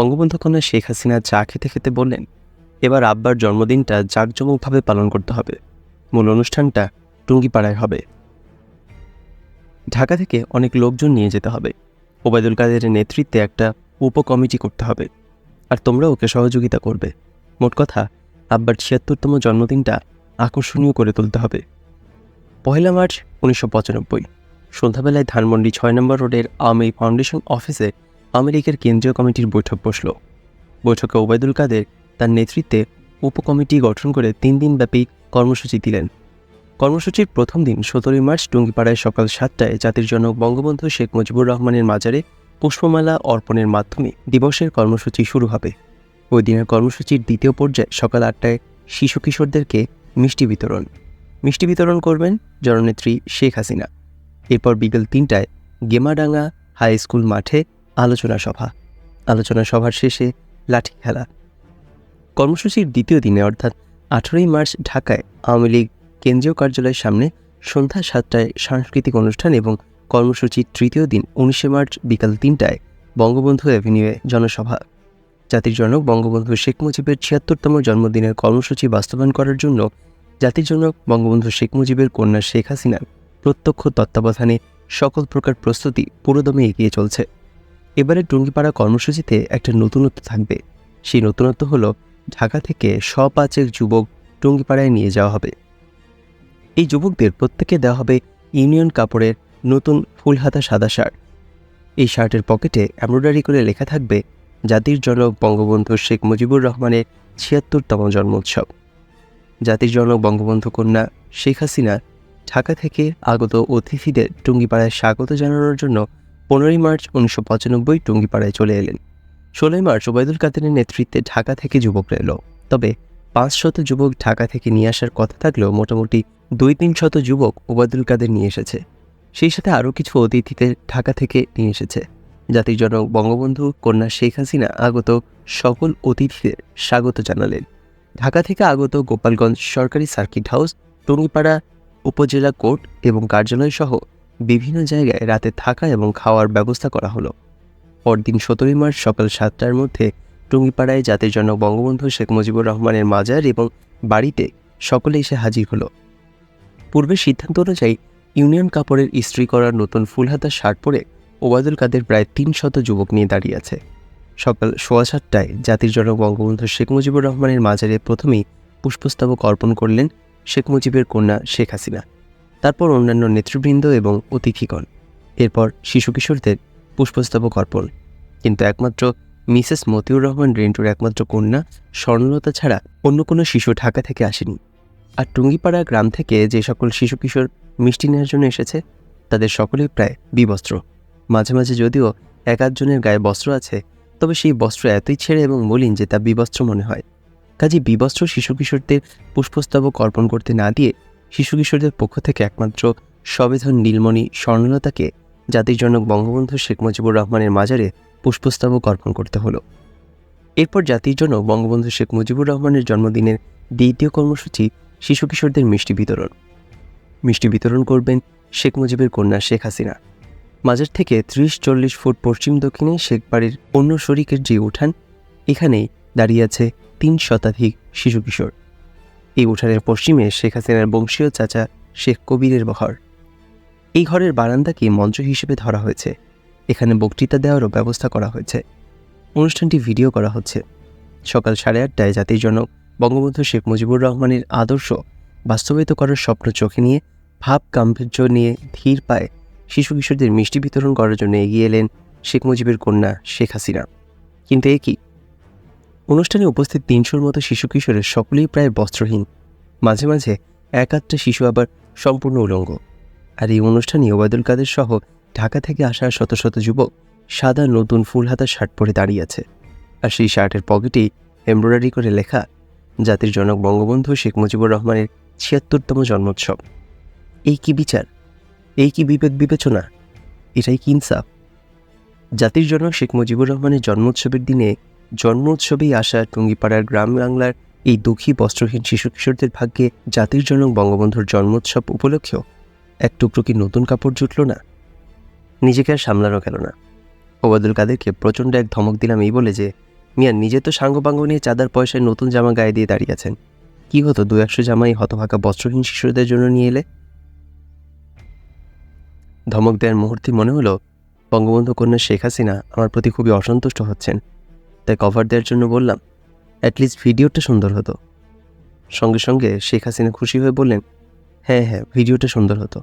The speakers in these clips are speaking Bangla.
বঙ্গবন্ধু কন্যা শেখ হাসিনা চা খেতে খেতে বললেন, এবার আব্বার জন্মদিনটা জাঁকজমকভাবে পালন করতে হবে। মূল অনুষ্ঠানটা টুঙ্গিপাড়ায় হবে। ঢাকা থেকে অনেক লোকজন নিয়ে যেতে হবে। ওবায়দুল কাদেরের নেতৃত্বে একটা উপকমিটি করতে হবে। আর তোমরা ওকে সহযোগিতা করবে। মোট কথা, আব্বার ছিয়াত্তরতম জন্মদিনটা আকর্ষণীয় করে তুলতে হবে। পয়লা মার্চ উনিশশো পঁচানব্বই। সন্ধ্যাবেলায় ধানমন্ডি ছয় নম্বর রোডের আওয়ামী ফাউন্ডেশন অফিসে লীগের কেন্দ্রীয় কমিটির বৈঠক বসল। বৈঠকে ওবায়দুল কাদের তার নেতৃত্বে উপকমিটি গঠন করে তিন দিনব্যাপী কর্মসূচি দিলেন। কর্মসূচির প্রথম দিন সতেরোই মার্চ টুঙ্গিপাড়ায় সকাল সাতটায় জাতির জনক বঙ্গবন্ধু শেখ মুজিবুর রহমানের মাজারে পুষ্পমালা অর্পণের মাধ্যমে দিবসের কর্মসূচি শুরু হবে। ওই দিনের কর্মসূচির দ্বিতীয় পর্যায়ে সকাল আটটায় শিশু কিশোরদেরকে মিষ্টি বিতরণ। মিষ্টি বিতরণ করবেন জননেত্রী শেখ হাসিনা। এরপর বিকেল তিনটায় গেমাডাঙ্গা হাই স্কুল মাঠে আলোচনা সভা। আলোচনা সভার শেষে লাঠি খেলা। কর্মসূচির দ্বিতীয় দিনে, অর্থাৎ আঠেরোই মার্চ ঢাকায় আওয়ামী লীগ কেন্দ্রীয় কার্যালয়ের সামনে সন্ধ্যা সাতটায় সাংস্কৃতিক অনুষ্ঠান এবং কর্মসূচির তৃতীয় দিন, উনিশে মার্চ বিকাল তিনটায় বঙ্গবন্ধু অ্যাভিনিউয়ে জনসভা। জাতির জনক বঙ্গবন্ধু শেখ মুজিবের ছিয়াত্তরতম জন্মদিনের কর্মসূচি বাস্তবায়ন করার জন্য জাতির জনক বঙ্গবন্ধু শেখ মুজিবের কন্যা শেখ হাসিনার প্রত্যক্ষ তত্ত্বাবধানে সকল প্রকার প্রস্তুতি পুরোদমে এগিয়ে চলছে। এবারে টুঙ্গিপাড়া কর্মসূচিতে একটা নতুনত্ব থাকবে। সেই নতুনত্ব হলো ঢাকা থেকে সপাচেক যুবক টুঙ্গিপাড়ায় নিয়ে যাওয়া হবে। এই যুবকদের প্রত্যেকে দেওয়া হবে ইউনিয়ন কাপড়ের নতুন ফুলহাতা সাদা শার্ট। এই শার্টের পকেটে এমব্রয়ডারি করে লেখা থাকবে জাতির জনক বঙ্গবন্ধু শেখ মুজিবুর রহমানের ছিয়াত্তরতম জন্মোৎসব। জাতির জনক বঙ্গবন্ধু কন্যা শেখ হাসিনা ঢাকা থেকে আগত অতিথিদের টুঙ্গিপাড়ায় স্বাগত জানানোর জন্য পনেরোই মার্চ উনিশশো পঁচানব্বই টুঙ্গিপাড়ায় চলে এলেন। ষোলোই মার্চ ওবায়দুল কাদেরের নেতৃত্বে ঢাকা থেকে যুবকরা এলো তবে পাঁচ শত যুবক ঢাকা থেকে নিয়ে আসার কথা থাকলেও মোটামুটি দুই তিন শত যুবক ওবায়দুল কাদের নিয়ে এসেছে। সেই সাথে আরও কিছু অতিথিদের ঢাকা থেকে নিয়ে এসেছে। জাতির জনক বঙ্গবন্ধু, কন্যা শেখ হাসিনা আগত সকল অতিথিদের স্বাগত জানালেন। ঢাকা থেকে আগত গোপালগঞ্জ সরকারি সার্কিট হাউস, টুঙ্গিপাড়া উপজেলা কোর্ট এবং কার্যালয় সহ বিভিন্ন জায়গায় রাতে থাকা এবং খাওয়ার ব্যবস্থা করা হলো। পরদিন সতেরোই মার্চ সকাল সাতটার মধ্যে টুঙ্গিপাড়ায় জাতির জনক বঙ্গবন্ধু শেখ মুজিবুর রহমানের মাজার এবং বাড়িতে সকলে এসে হাজির হলো। পূর্বের সিদ্ধান্ত অনুযায়ী ইউনিয়ন কাপড়ের ইস্ত্রি করার নতুন ফুলহাতা শার্ট পরে ওবায়দুল কাদের প্রায় তিন শত যুবক নিয়ে দাঁড়িয়ে আছে। সকাল সোয়া সাতটায় জাতির জনক বঙ্গবন্ধু শেখ মুজিবুর রহমানের মাজারে প্রথমেই পুষ্পস্তবক অর্পণ করলেন শেখ মুজিবের কন্যা শেখ হাসিনা। তারপর অন্যান্য নেতৃবৃন্দ এবং অতিথিগণ। এরপর শিশু কিশোরদের পুষ্পস্তবক অর্পণ। কিন্তু একমাত্র মিসেস মতিউর রহমান রেন্টুর একমাত্র কন্যা স্বর্ণলতা ছাড়া অন্য কোনো শিশু ঢাকা থেকে আসেনি। আর টুঙ্গিপাড়া গ্রাম থেকে যে সকল শিশু কিশোর মিষ্টি নেওয়ার জন্য এসেছে, তাদের সকলেই প্রায় বিবস্ত্র। মাঝে মাঝে যদিও আধজনের গায়ে বস্ত্র আছে, তবে সেই বস্ত্র এতই ছেড়ে এবং মলিন যে তা বিবস্ত্র মনে হয়। কাজে বিবস্ত্র শিশু কিশোরদের পুষ্পস্তবক অর্পণ করতে না দিয়ে শিশু কিশোরদের পক্ষ থেকে একমাত্র সবেধন নীলমণি স্বর্ণলতাকে জাতির জনক বঙ্গবন্ধু শেখ মুজিবুর রহমানের মাজারে পুষ্পস্তবক অর্পণ করতে হলো। এরপর জাতির জনক বঙ্গবন্ধু শেখ মুজিবুর রহমানের জন্মদিনের দ্বিতীয় কর্মসূচি শিশু কিশোরদের মিষ্টি বিতরণ। মিষ্টি বিতরণ করবেন শেখ মুজিবের কন্যা শেখ হাসিনা। মাজার থেকে ত্রিশ চল্লিশ ফুট পশ্চিম দক্ষিণে শেখ বাড়ির অন্য শরিকের যে উঠান, এখানেই দাঁড়িয়ে আছে তিন শতাধিক শিশু কিশোর। এই উঠানের পশ্চিমে শেখ হাসিনার বংশীয় চাচা শেখ কবিরের ঘর এই ঘরের বারান্দাকে মঞ্চ হিসেবে ধরা হয়েছে। এখানে বক্তৃতা দেওয়ারও ব্যবস্থা করা হয়েছে। অনুষ্ঠানটি ভিডিও করা হচ্ছে। সকাল সাড়ে আটটায় জাতির জনক বঙ্গবন্ধু শেখ মুজিবুর রহমানের আদর্শ বাস্তবায়িত করার স্বপ্ন চোখে নিয়ে, ভাব গাম্ভীর্য নিয়ে ধীর পায়ে শিশু কিশোরদের মিষ্টি বিতরণ করার জন্য এগিয়ে এলেন শেখ মুজিবের কন্যা শেখ হাসিনা। কিন্তু এ অনুষ্ঠানে উপস্থিত তিনশোর মতো শিশু কিশোরের সকলেই প্রায় বস্ত্রহীন। মাঝে মাঝে এক আধটা শিশু আবার সম্পূর্ণ উলঙ্গ। আর এই অনুষ্ঠানে ওবায়দুল কাদের সহ ঢাকা থেকে আসা শত শত যুবক সাদা নতুন ফুল ফুলহাতা শার্ট পরে দাঁড়িয়ে আছে। আর সেই শার্টের পকেটেই এমব্রয়ডারি করে লেখা, জাতির জনক বঙ্গবন্ধু শেখ মুজিবুর রহমানের ছিয়াত্তরতম জন্মোৎসব। এই কি বিচার? এই কি বিবেক বিবেচনা? এটাই কি ইনসাফ? জাতির জনক শেখ মুজিবুর রহমানের জন্মোৎসবের দিনে জন্মোৎসবেই আসা টুঙ্গিপাড়ার গ্রাম বাংলার এই দুঃখী বস্ত্রহীন শিশু কিশোরদের ভাগ্যে জাতির জনক বঙ্গবন্ধুর জন্মোৎসব উপলক্ষেও এক টুকরো কি নতুন কাপড় জুটল না? নিজেকে আর সামলানো গেল না। ওবায়দুল কাদেরকে প্রচণ্ড এক ধমক দিলাম এই বলে যে, মিয়া, নিজে তো সাঙ্গপাঙ্গ নিয়ে চাঁদার পয়সায় নতুন জামা গায়ে দিয়ে দাঁড়িয়ে আছেন। কি হতো দু একশো জামাই হতভাগা বস্ত্রহীন শিশুদের জন্য নিয়ে এলে? ধমক দেওয়ার মুহূর্তে মনে হলো, বঙ্গবন্ধু কন্যা শেখ হাসিনা আমার প্রতি খুবই অসন্তুষ্ট হচ্ছেন। তাই কভার দেওয়ার জন্য বললাম অ্যাটলিস্ট ভিডিওটা সুন্দর হতো। সঙ্গে সঙ্গে শেখ হাসিনা খুশি হয়ে বললেন হ্যাঁ হ্যাঁ ভিডিওটা সুন্দর হতো।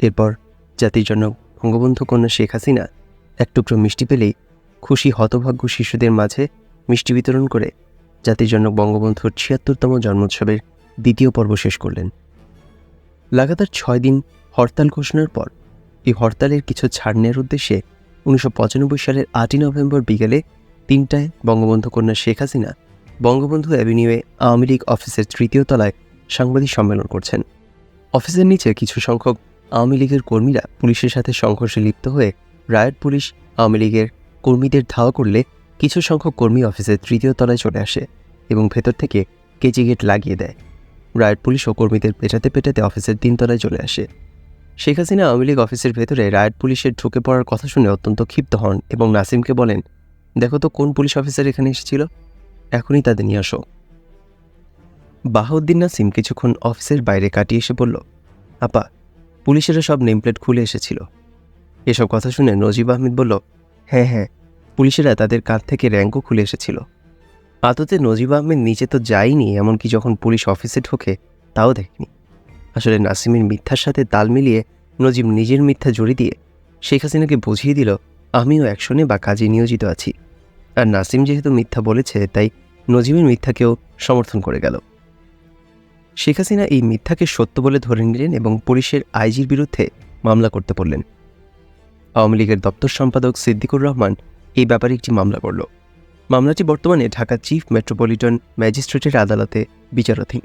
এরপর জাতির জন্য বঙ্গবন্ধু কন্যা শেখ হাসিনা এক টুকরো মিষ্টি পেলেই খুশি হতভাগ্য শিশুদের মাঝে মিষ্টি বিতরণ করে জাতির জন্য বঙ্গবন্ধুর ছিয়াত্তরতম জন্মোৎসবের দ্বিতীয় পর্ব শেষ করলেন। লাগাতার ছয় দিন হরতাল ঘোষণার পর এই হরতালের কিছু ছাড় নেওয়ার উদ্দেশ্যে উনিশশো পঁচানব্বই সালের আটই নভেম্বর বিকেলে তিনটায় বঙ্গবন্ধু কন্যা শেখ হাসিনা বঙ্গবন্ধু অ্যাভিনিউয়ে আওয়ামী লীগ অফিসের তৃতীয় তলায় সাংবাদিক সম্মেলন করছেন। অফিসের নিচে কিছু সংখ্যক আওয়ামী লীগের কর্মীরা পুলিশের সাথে সংঘর্ষে লিপ্ত হয়ে রায়ট পুলিশ আওয়ামী লীগের কর্মীদের ধাওয়া করলে কিছু সংখ্যক কর্মী অফিসের তৃতীয় তলায় চলে আসে এবং ভেতর থেকে কেজি গেট লাগিয়ে দেয়। রায়ট পুলিশ ও কর্মীদের পেটাতে পেটাতে অফিসের তিনতলায় চলে আসে। শেখ হাসিনা আওয়ামী লীগ অফিসের ভেতরে রায়ট পুলিশের ঢুকে পড়ার কথা শুনে অত্যন্ত ক্ষিপ্ত হন এবং নাসিমকে বলেন দেখো তো কোন পুলিশ অফিসার এখানে এসেছিল। এখনই তাদের নিয়ে আসো। বাহাউদ্দিন নাসিম কিছুক্ষণ অফিসের বাইরে কাটিয়ে এসে বলল, আপা, পুলিশেরা সব নেমপ্লেট খুলে এসেছিল। এসব কথা শুনে নজিব আহমেদ বলল হ্যাঁ হ্যাঁ পুলিশেরা তাদের কাঁধ থেকে র্যাঙ্কও খুলে এসেছিল। আদতে নজিব আহমেদ নিচে তো যায়নি, এমনকি যখন পুলিশ অফিসে ঢোকে, তাও দেখেনি। আসলে নাসিমের মিথ্যার সাথে তাল মিলিয়ে নজিব নিজের মিথ্যা জড়ি দিয়ে শেখ হাসিনাকে বুঝিয়ে দিল, আমিও অ্যাকশনে বা কাজে নিয়োজিত আছি। আর নাসিম যেহেতু মিথ্যা বলেছে, তাই নজিবের মিথ্যাকেও সমর্থন করে গেল। শেখ হাসিনা এই মিথ্যাকে সত্য বলে ধরে নিলেন এবং পুলিশের আইজির বিরুদ্ধে মামলা করতে বললেন। আওয়ামী লীগের দপ্তর সম্পাদক সিদ্দিকুর রহমান এই ব্যাপারে একটি মামলা করল। মামলাটি বর্তমানে ঢাকা চিফ মেট্রোপলিটন ম্যাজিস্ট্রেটের আদালতে বিচারাধীন।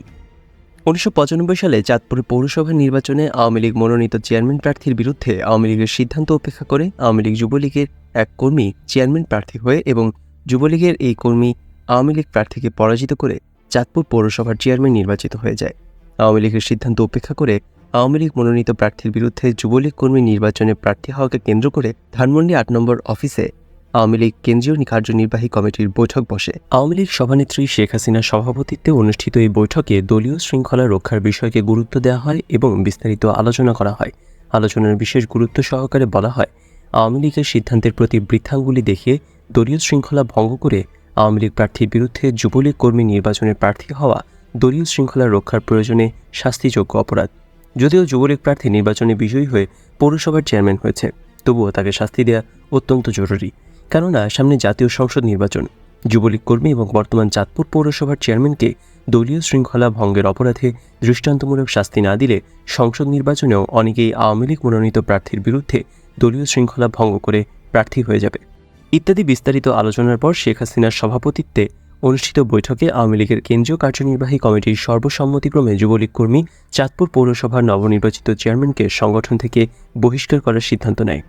উনিশশো পঁচানব্বই সালে চাঁদপুর পৌরসভা নির্বাচনে আওয়ামী লীগ মনোনীত চেয়ারম্যান প্রার্থীর বিরুদ্ধে আওয়ামী লীগের সিদ্ধান্ত উপেক্ষা করে আওয়ামী লীগ যুবলীগের এক কর্মী চেয়ারম্যান প্রার্থী হয়ে এবং যুবলীগের এই কর্মী আওয়ামী লীগ প্রার্থীকে পরাজিত করে চাঁদপুর পৌরসভার চেয়ারম্যান নির্বাচিত হয়ে যায়। আওয়ামী লীগের সিদ্ধান্ত উপেক্ষা করে আওয়ামী লীগ মনোনীত প্রার্থীর বিরুদ্ধে যুবলীগ কর্মী নির্বাচনে প্রার্থী হওয়াকে কেন্দ্র করে ধানমন্ডি আট নম্বর অফিসে আওয়ামী লীগ কেন্দ্রীয় কার্যনির্বাহী কমিটির বৈঠক বসে। আওয়ামী লীগ সভানেত্রী শেখ হাসিনার সভাপতিত্বে অনুষ্ঠিত এই বৈঠকে দলীয় শৃঙ্খলা রক্ষার বিষয়কে গুরুত্ব দেওয়া হয় এবং বিস্তারিত আলোচনা করা হয়। আলোচনার বিশেষ গুরুত্ব সহকারে বলা হয়, আওয়ামী লীগের সিদ্ধান্তের প্রতি বৃদ্ধাঙ্গুলি দেখিয়ে দলীয় শৃঙ্খলা ভঙ্গ করে আওয়ামী লীগ প্রার্থীর বিরুদ্ধে যুবলীগ কর্মী নির্বাচনের প্রার্থী হওয়া দলীয় শৃঙ্খলা রক্ষার প্রয়োজনে শাস্তিযোগ্য অপরাধ। যদিও যুবলীগ প্রার্থী নির্বাচনে বিজয়ী হয়ে পৌরসভার চেয়ারম্যান হয়েছে, তবুও তাকে শাস্তি দেওয়া অত্যন্ত জরুরি। কেননা, সামনে জাতীয় সংসদ নির্বাচন। যুবলীগ কর্মী এবং বর্তমান চাঁদপুর পৌরসভার চেয়ারম্যানকে দলীয় শৃঙ্খলা ভঙ্গের অপরাধে দৃষ্টান্তমূলক শাস্তি না দিলে সংসদ নির্বাচনেও অনেকেই আওয়ামী লীগ মনোনীত প্রার্থীর বিরুদ্ধে দলীয় শৃঙ্খলা ভঙ্গ করে প্রার্থী হয়ে যাবে। ইত্যাদি বিস্তারিত আলোচনার পর শেখ হাসিনার সভাপতিত্বে অনুষ্ঠিত বৈঠকে আওয়ামী লীগের কেন্দ্রীয় কার্যনির্বাহী কমিটির সর্বসম্মতিক্রমে যুবলীগ কর্মী চাঁদপুর পৌরসভার নবনির্বাচিত চেয়ারম্যানকে সংগঠন থেকে বহিষ্কার করার সিদ্ধান্ত নেয়।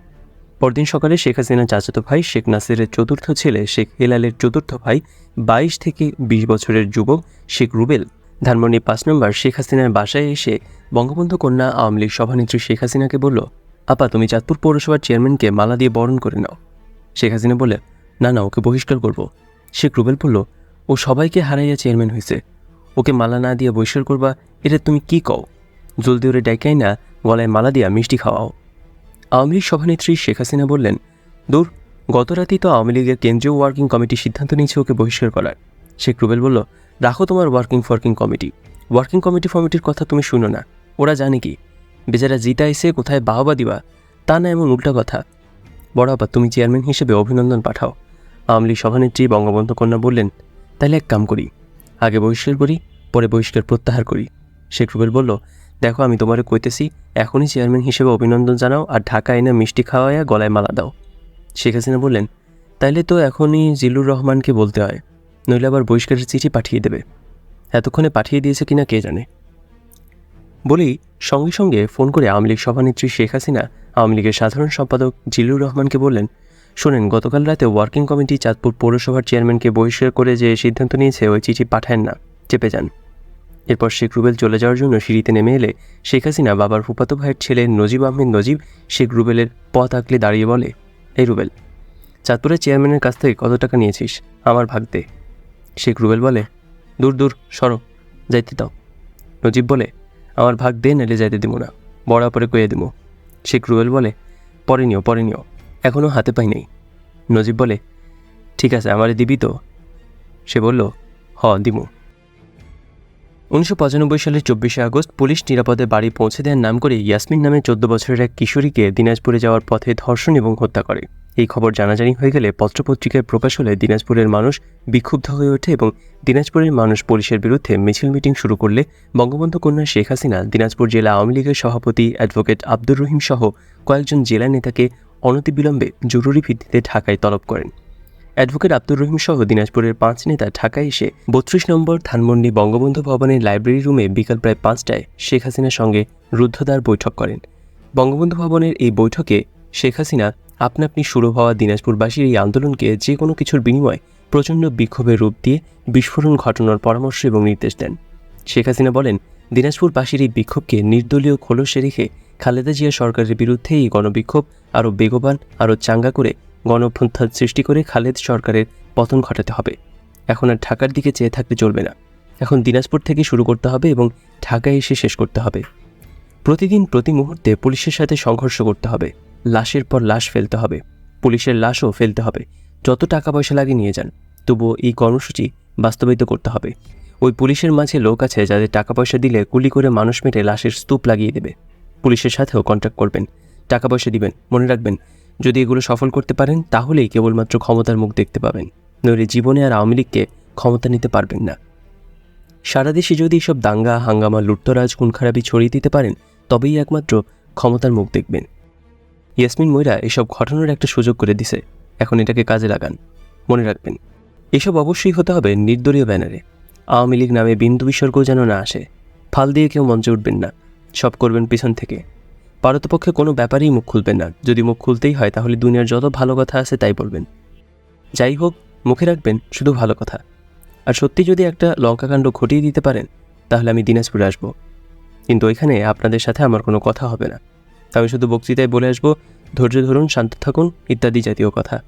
পরদিন সকালে শেখ হাসিনার চাচাতো ভাই শেখ নাসিরের চতুর্থ ছেলে শেখ হেলালের চতুর্থ ভাই বাইশ থেকে বিশ বছরের যুবক শেখ রুবেল। ধানমন্ডি পাঁচ নম্বর শেখ হাসিনার বাসায় এসে বঙ্গবন্ধু কন্যা আওয়ামী লীগ সভানেত্রী শেখ হাসিনাকে বলল, আপা, তুমি চাঁদপুর পৌরসভার চেয়ারম্যানকে মালা দিয়ে বরণ করে নাও। শেখ হাসিনা বলে, না না, ওকে বহিষ্কার করব। শেখ রুবেল বলল, ও সবাইকে হারাইয়া চেয়ারম্যান হয়েছে। ওকে মালা না দিয়ে বহিষ্কার করবা, এটা তুমি কি কও? জলদি ওরে ডাইকাই না গলায় মালা দিয়া মিষ্টি খাওয়াও। আওয়ামী লীগ সভানেত্রী শেখ হাসিনা বললেন, দূর, গত রাতেই তো আওয়ামী লীগের কেন্দ্রীয় ওয়ার্কিং কমিটি সিদ্ধান্ত নিয়েছে ওকে বহিষ্কার করার। শেখ রুবেল বলল, রাখো তোমার working forking committee. Working committee ফমিটির কথা তুমি শুনো না। ওরা জানে কি? বেচারা জিতা এসে কোথায় বাহবা দিবা? তা না এমন উল্টা কথা। বড় আপা তুমি চেয়ারম্যান হিসেবে অভিনন্দন পাঠাও। আওয়ামী লীগ সভানেত্রী বঙ্গবন্ধু কন্যা বললেন, তাহলে এক কাম করি। আগে বহিষ্কার করি, পরে বহিষ্কার প্রত্যাহার করি। শেখ রুবেল বলল, দেখো, আমি তোমারে কইতেছি, এখনই চেয়ারম্যান হিসেবে অভিনন্দন জানাও আর ঢাকা এনে মিষ্টি খাওয়াইয়া গলায় মালা দাও। শেখ হাসিনা বললেন, তাইলে তো এখনই জিল্লুর রহমানকে বলতে হয়, নইলে আবার বহিষ্কারের চিঠি পাঠিয়ে দেবে। এতক্ষণে পাঠিয়ে দিয়েছে কিনা কে জানে? বলেই সঙ্গে সঙ্গে ফোন করে আওয়ামী লীগ সভানেত্রী শেখ হাসিনা আওয়ামী লীগের সাধারণ সম্পাদক জিল্লুর রহমানকে বললেন, শোনেন, গতকাল রাতে ওয়ার্কিং কমিটি চাঁদপুর পৌরসভার চেয়ারম্যানকে বহিষ্কার করে যে সিদ্ধান্ত নিয়েছে, ওই চিঠি পাঠায় না, চেপে যান। এরপর শেখ রুবেল চলে যাওয়ার জন্য সিঁড়িতে নেমে এলে শেখ হাসিনা বাবার ফুপাতো ভাইয়ের ছেলে নজিব আহমেদ নজিব শেখ রুবেলের পথ আঁকলে দাঁড়িয়ে বলে এই রুবেল, চাঁদপুরের চেয়ারম্যানের কাছ থেকে কত টাকা নিয়েছিস? আমার ভাগ দে। শেখ রুবেল বলে, দূর দূর, সরো, যাইতে দাও। নজিব বলে, আমার ভাগ দে নাইলে যাইতে দিব না, বড় পরে কয়ে দিব শেখ ক্রুয়েল বলে, পরে নিও পরে নিও এখনও হাতে পাই নেই। নজিব বলে, ঠিক আছে, আমারে দিবি তো? সে বলল, হ, দিমু। উনিশশো পঁচানব্বই সালের চব্বিশে আগস্ট পুলিশ নিরাপদে বাড়ি পৌঁছে দেওয়ার নাম করে ইয়াসমিন নামে চোদ্দ বছরের এক কিশোরীকে দিনাজপুরে যাওয়ার পথে ধর্ষণ এবং হত্যা করে। এই খবর জানাজানি হয়ে গেলে পত্রপত্রিকায় প্রকাশ হলে দিনাজপুরের মানুষ বিক্ষুব্ধ হয়ে ওঠে এবং দিনাজপুরের মানুষ পুলিশের বিরুদ্ধে মিছিল মিটিং শুরু করলে বঙ্গবন্ধু কন্যা শেখ হাসিনা, দিনাজপুর জেলা আওয়ামী লীগের সভাপতি অ্যাডভোকেট আব্দুর রহিম সহ কয়েকজন জেলা নেতাকে অনতিবিলম্বে জরুরি ভিত্তিতে ঢাকায় তলব করেন। অ্যাডভোকেট আব্দুর রহিম সহ দিনাজপুরের পাঁচ নেতা ঢাকায় এসে বত্রিশ নম্বর ধানমন্ডি বঙ্গবন্ধু ভবনের লাইব্রেরি রুমে বিকাল প্রায় পাঁচটায় শেখ হাসিনার সঙ্গে রুদ্ধদ্বার বৈঠক করেন। বঙ্গবন্ধু ভবনের এই বৈঠকে শেখ হাসিনা আপনা আপনি শুরু হওয়া দিনাজপুরবাসীর এই আন্দোলনকে যে কোনো কিছুর বিনিময়ে প্রচণ্ড বিক্ষোভের রূপ দিয়ে বিস্ফোরণ ঘটানোর পরামর্শ এবং নির্দেশ দেন। শেখ হাসিনা বলেন, দিনাজপুরবাসীর এই বিক্ষোভকে নির্দলীয় খোলসে রেখে খালেদা জিয়া সরকারের বিরুদ্ধে এই গণবিক্ষোভ আরও বেগবান, আরও চাঙ্গা করে গণঅভ্যুত্থান সৃষ্টি করে খালেদ সরকারের পতন ঘটাতে হবে। এখন আর ঢাকার দিকে চেয়ে থাকতে চলবে না। এখন দিনাজপুর থেকে শুরু করতে হবে এবং ঢাকায় এসে শেষ করতে হবে। প্রতিদিন, প্রতি মুহূর্তে পুলিশের সাথে সংঘর্ষ করতে হবে। লাশের পর লাশ ফেলতে হবে। পুলিশের লাশও ফেলতে হবে। যত টাকা পয়সা লাগে নিয়ে যান। তবুও এই কর্মসূচি বাস্তবায়িত করতে হবে। ওই পুলিশের মাঝে লোক আছে যাদের টাকা পয়সা দিলে গুলি করে মানুষ মেরে লাশের স্তূপ লাগিয়ে দেবে। পুলিশের সাথেও কন্ট্যাক্ট করবেন। টাকা পয়সা দিবেন, মনে রাখবেন। যদি এগুলো সফল করতে পারেন, তাহলেই কেবলমাত্র ক্ষমতার মুখ দেখতে পাবেন। নইলে জীবনে আর আওয়ামী লীগকে ক্ষমতা নিতে পারবেন না। সারা দেশে যদি এসব দাঙ্গা, হাঙ্গামা, লুটতরাজ খুন খারাপি ছড়িয়ে দিতে পারেন, তবেই একমাত্র ক্ষমতার মুখ দেখবেন। ইয়াসমিন ময়রা এসব ঘটনার একটা সুযোগ করে দিছে। এখন এটাকে কাজে লাগান। মনে রাখবেন, এসব অবশ্যই হতে হবে নির্দলীয় ব্যানারে। আওয়ামী লীগ নামে বিন্দু বিসর্গ যেন না আসে, ফাল দিয়ে কেউ মঞ্চে উঠবেন না। সব করবেন পিছন থেকে। পারতপক্ষে কোনো ব্যাপারেই মুখ খুলবেন না। যদি মুখ খুলতেই হয়, তাহলে দুনিয়ার যত ভালো কথা আছে তাই বলবেন। যাই হোক, মুখে রাখবেন, শুধু ভালো কথা। আর সত্যি যদি একটা লঙ্কাকাণ্ড ঘটিয়ে দিতে পারেন, তাহলে আমি দিনাজপুরে আসব। কিন্তু ওইখানে আপনাদের সাথে আমার কোনো কথা হবে না। আমি শুধু বক্তৃতায় বলে আসব, ধৈর্য ধরুন, শান্ত থাকুন, ইত্যাদি জাতীয় কথা।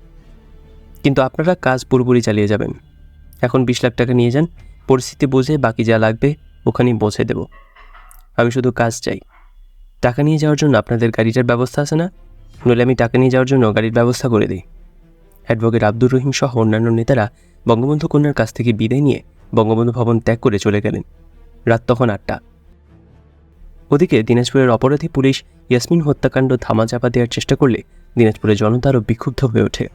কিন্তু আপনারা কাজ পুরোপুরি চালিয়ে যাবেন। এখন বিশ লাখ টাকা নিয়ে যান, পরিস্থিতি বুঝে বাকি যা লাগবে, ওখানেই পৌঁছে দেব। আমি শুধু কাজ চাই। টাকা নিয়ে যাওয়ার জন্য আপনাদের গাড়িটার ব্যবস্থা আছে না? নইলে আমি টাকা নিয়ে যাওয়ার জন্য গাড়ির ব্যবস্থা করে দিই। অ্যাডভোকেট আব্দুর রহিম সহ অন্যান্য নেতারা বঙ্গবন্ধু কন্যার কাছ থেকে বিদায় নিয়ে বঙ্গবন্ধু ভবন ত্যাগ করে চলে গেলেন। রাত তখন আটটা। ওদিকে দিনাজপুরের অপরাধী পুলিশ ইয়াসমিন হত্যাকাণ্ড ধামাচাপা দেওয়ার চেষ্টা করলে দিনাজপুরের জনতা আরও বিক্ষুব্ধ হয়ে ওঠে।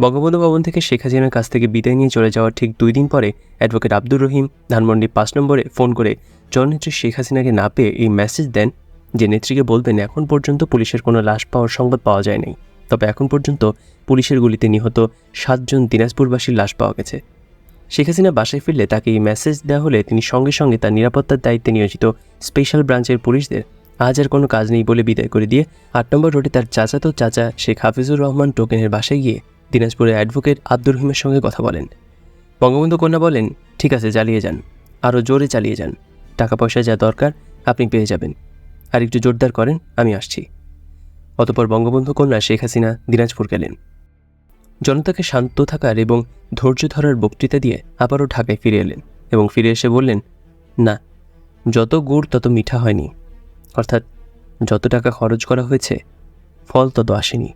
বঙ্গবন্ধু ভবন থেকে শেখ হাসিনার কাছ থেকে বিদায় নিয়ে চলে যাওয়ার ঠিক দুই দিন পরে অ্যাডভোকেট আব্দুর রহিম ধানমন্ডি পাঁচ নম্বরে ফোন করে জননেত্রী শেখ হাসিনাকে না পেয়ে এই মেসেজ দেন যে নেত্রীকে বলবেন, এখন পর্যন্ত পুলিশের কোনো লাশ পাওয়ার সংবাদ পাওয়া যায়নি। তবে এখন পর্যন্ত পুলিশের গুলিতে নিহত সাতজন দিনাজপুরবাসীর লাশ পাওয়া গেছে। শেখ হাসিনা বাসায় ফিরলে তাকে এই মেসেজ দেওয়া হলে তিনি সঙ্গে সঙ্গে তার নিরাপত্তার দায়িত্বে নিয়োজিত স্পেশাল ব্রাঞ্চের পুলিশদের, আজ আর কোনো কাজ নেই বলে বিদায় করে দিয়ে আট নম্বর রোডে তার চাচাতো চাচা শেখ হাফিজুর রহমান টোকেনের বাসায় গিয়ে দিনাজপুরের অ্যাডভোকেট আব্দুর রহিমের সঙ্গে কথা বলেন। বঙ্গবন্ধু কন্যা বলেন, ঠিক আছে, চালিয়ে যান। আরও জোরে চালিয়ে যান। টাকা পয়সা যা দরকার, আপনি পেয়ে যাবেন। আর একটু জোরদার করেন, আমি আসছি। অতপর বঙ্গবন্ধু কন্যা শেখ হাসিনা দিনাজপুর গেলেন। জনতাকে শান্ত থাকার এবং ধৈর্য ধরার বক্তৃতা দিয়ে আবারও ঢাকায় ফিরে এলেন এবং ফিরে এসে বললেন, না, যত গুড় তত মিঠা হয়নি। অর্থাৎ যত টাকা খরচ করা হয়েছে, ফল তত আসেনি।